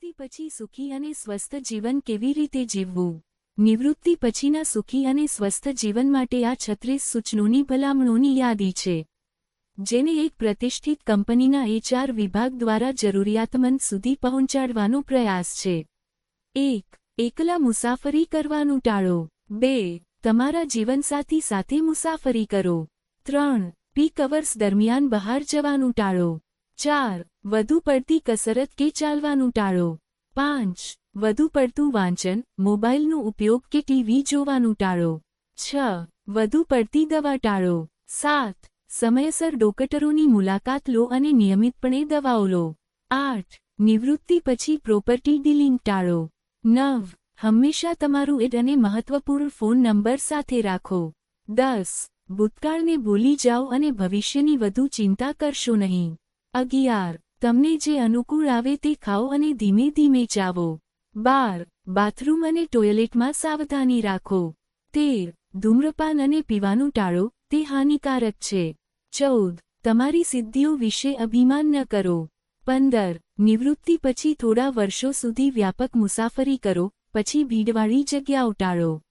નિવૃત્તિ પછી સુખી અને સ્વસ્થ જીવન કેવી રીતે જીવવું? નિવૃત્તિ પછીના સુખી અને સ્વસ્થ જીવન માટે આ છત્રીસ સૂચનોની ભલામણોની યાદી છે, જેને એક પ્રતિષ્ઠિત કંપનીના એચઆર વિભાગ દ્વારા જરૂરિયાતમંદ સુધી પહોંચાડવાનો પ્રયાસ છે. એક, એકલા મુસાફરી કરવાનું ટાળો. બે, તમારા જીવનસાથી સાથે મુસાફરી કરો. ત્રણ, પીક અવર્સ દરમિયાન બહાર જવાનું ટાળો. ચાર, વધુ પડતી કસરત કે ચાલવાનું ટાળો. પાંચ, વધુ પડતું વાંચન, મોબાઈલનો ઉપયોગ કે ટીવી જોવાનું ટાળો. છ, વધુ પડતી દવા ટાળો. સાત, સમયસર ડોક્ટરોની મુલાકાત લો અને નિયમિતપણે દવાઓ લો. આઠ, નિવૃત્તિ પછી પ્રોપર્ટી ડીલિંગ ટાળો. નવ, હંમેશા તમારું એડ અને મહત્વપૂર્ણ ફોન નંબર સાથે રાખો. દસ, ભૂતકાળને ભૂલી જાઓ અને ભવિષ્યની વધુ ચિંતા કરશો નહીં. અગિયાર, તમને જે અનુકૂળ આવે તે ખાઓ અને ધીમે ધીમે ચાવો. બાર, બાથરૂમ અને ટોયલેટમાં સાવધાની રાખો. તેર, ધૂમ્રપાન અને પીવાનું ટાળો, તે હાનિકારક છે. ચૌદ, તમારી સિદ્ધિઓ વિશે અભિમાન ન કરો. પંદર, નિવૃત્તિ પછી થોડા વર્ષો સુધી વ્યાપક મુસાફરી કરો, પછી ભીડવાળી જગ્યાઓ ટાળો.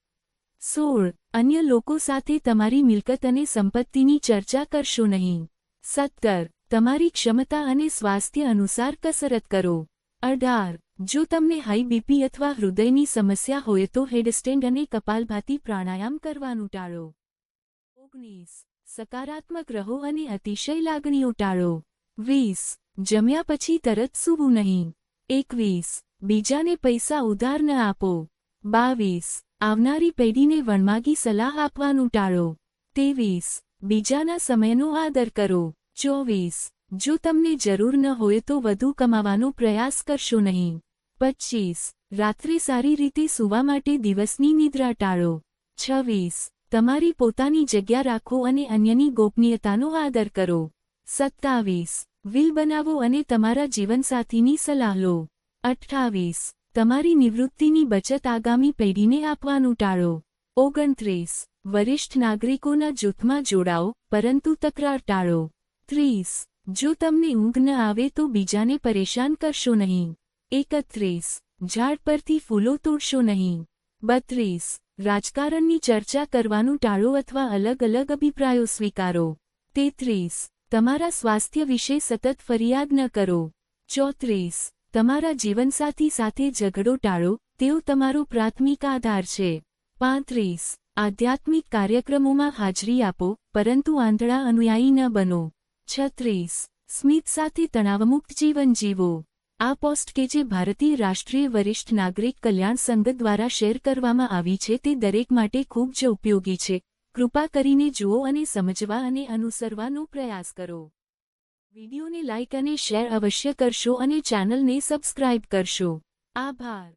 સોળ, અન્ય લોકો સાથે તમારી મિલકત અને સંપત્તિની ચર્ચા કરશો નહીં. સત્તર તમારી ક્ષમતા અને સ્વાસ્થ્ય અનુસાર કસરત કરો. અઢાર, જો તમને હાઈ બીપી અથવા હૃદયની સમસ્યા હોય તો હેડસ્ટેન્ડ અને કપાલભાતી પ્રાણાયામ કરવાનું ટાળો. ઓગણીસ, સકારાત્મક રહો અને અતિશય લાગણીઓ ટાળો. વીસ, જમ્યા પછી તરત સૂવું નહીં. એકવીસ, બીજાને પૈસા ઉધાર ન આપો. બાવીસ, આવનારી પેઢીને વણમાગી સલાહ આપવાનું ટાળો. ત્રેવીસ, બીજાના સમયનો આદર કરો. ચોવીસ. જો તમને જરૂર ન હોય તો વધુ કમાવાનો પ્રયાસ કરશો નહીં. પચ્ચીસ રાત્રે સારી રીતે સૂવા માટે દિવસની નિદ્રા ટાળો. છવ્વીસ. તમારી પોતાની જગ્યા રાખો અને અન્યની ગોપનીયતાનો આદર કરો. સત્તાવીસ. વિલ બનાવો અને તમારા જીવનસાથીની સલાહ લો. અઠ્ઠાવીસ. તમારી નિવૃત્તિની બચત આગામી પેઢીને આપવાનું ટાળો. ઓગણત્રીસ. વરિષ્ઠ નાગરિકોના જૂથમાં જોડાઓ, પરંતુ તકરાર ટાળો. ત્રીસ જો તમને ઊંઘ ન આવે તો બીજાને પરેશાન કરશો નહીં. એકત્રીસ. ઝાડ પરથી ફૂલો તોડશો નહીં. બત્રીસ. રાજકારણની ચર્ચા કરવાનું ટાળો અથવા અલગ અલગ અભિપ્રાયો સ્વીકારો. તેત્રીસ. તમારા સ્વાસ્થ્ય વિશે સતત ફરિયાદ ન કરો. ચોત્રીસ. તમારા જીવનસાથી સાથે ઝઘડો ટાળો, તેઓ તમારો પ્રાથમિક આધાર છે. પાંત્રીસ. આધ્યાત્મિક કાર્યક્રમોમાં હાજરી આપો, પરંતુ આંધળા અનુયાયી ન બનો. છત્રીસ સ્મિત સાથે તણાવમુક્ત જીવન જીવો. આ પોસ્ટ કે જે ભારતીય રાષ્ટ્રીય વરિષ્ઠ નાગરિક કલ્યાણ સંઘ દ્વારા શેર કરવામાં આવી છે તે દરેક માટે ખૂબ જ ઉપયોગી છે. કૃપા કરીને જુઓ અને સમજવા અને અનુસરવાનો પ્રયાસ કરો. વિડિયોને લાઇક અને શેર અવશ્ય કરશો અને ચેનલને સબસ્ક્રાઇબ કરશો. આભાર.